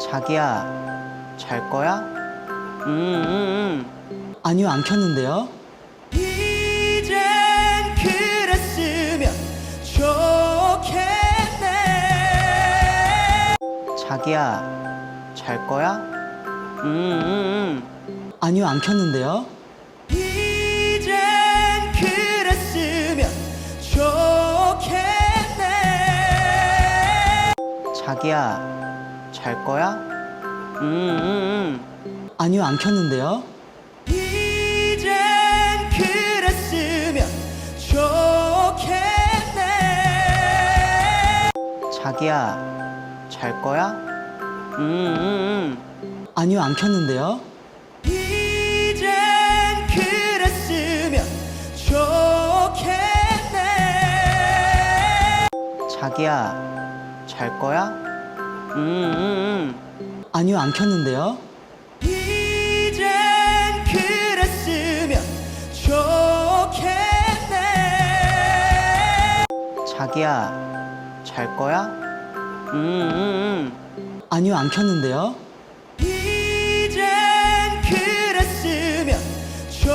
자기야, 잘 거야? 음, 음, 아니요, 안 켰는데요. 이젠 그랬으면 좋겠네 음. 자기야, 잘 거야? 음, 음, 아니요, 안 켰는데요. 이젠 그랬으면 좋겠네 자기야, 잘 거야? 음, 음, 음. 아니요, 안 켰는데요? 자기야, 잘 거야? 음, 음, 음. 아니요, 안 켰는데요? 자기야, 잘 거야? 음, 아니요, 안 켰는데요. 이젠 그랬으면 좋겠네 자기야, 잘 거야? 음, 아니요, 안 켰는데요. 이젠 그랬으면 좋겠네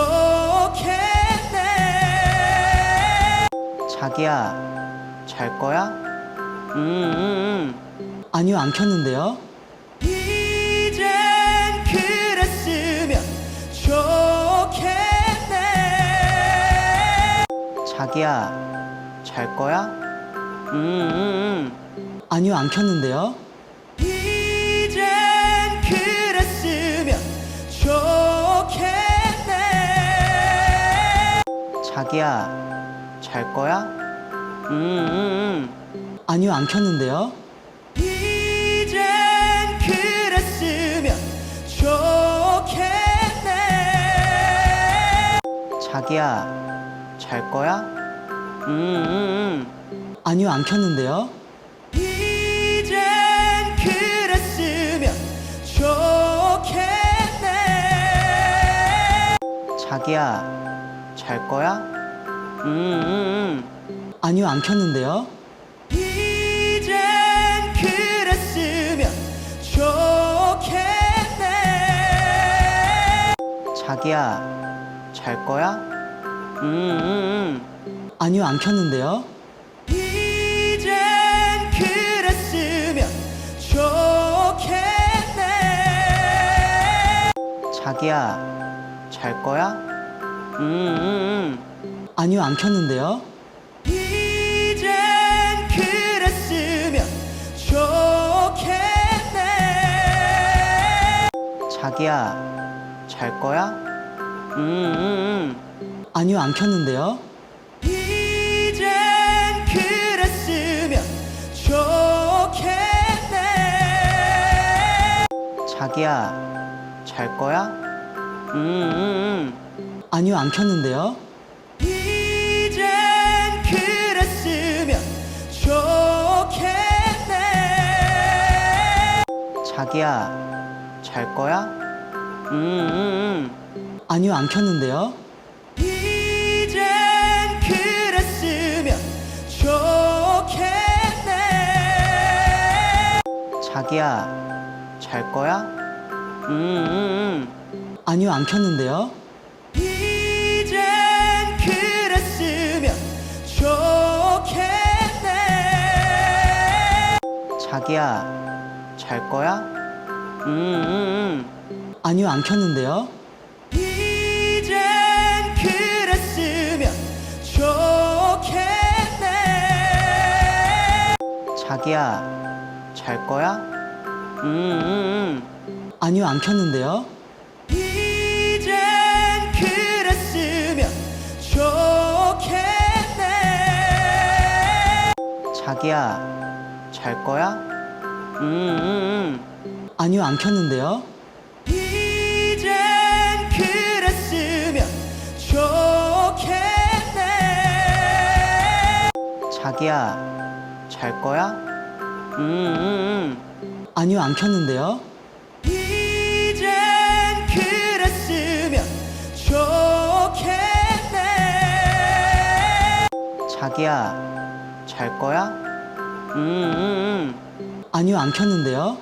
자기야, 잘 거야? 음, 아니요, 안 켰는데요. 이젠 그랬으면 좋겠네 자기야, 잘 거야? 음, 아니요, 안 켰는데요. 이젠 그랬으면 좋겠네 자기야, 잘 거야? 음, 아니요, 안 켰는데요. 자기야, 잘 거야? 음, 아니요, 안 켰는데요. 이젠 그랬으면 좋겠네 자기야, 잘 거야? 음, 아니요, 안 켰는데요. 이젠 그랬으면 좋겠네 자기야, 잘 거야? 음, 음, 음. 아니요, 안 켰는데요? 자기야, 잘 거야? 음, 음, 음. 아니요, 안 켰는데요? 자기야, 잘 거야? 음, 아니요, 안 켰는데요. 이젠 그랬으면 좋겠네 자기야, 잘 거야? 음, 아니요, 안 켰는데요. 이젠 그랬으면 좋겠네 자기야, 잘 거야? 음, 아니요, 안 켰는데요. 이젠 그랬으면 좋겠네 자기야, 잘 거야? 음, 아니요, 안 켰는데요. 이젠 그랬으면 좋겠네 자기야, 잘 거야? 음, 아니요, 안 켰는데요. 이젠 그랬으면 좋겠네 자기야, 잘 거야? 음, 아니요, 안 켰는데요. 이젠 그랬으면 좋겠네 자기야, 잘 거야? 음, 아니요, 안 켰는데요. 자기야, 잘 거야? 음, 아니요, 안 켰는데요. 이젠 그랬으면 좋겠네 자기야, 잘 거야? 음, 아니요, 안 켰는데요.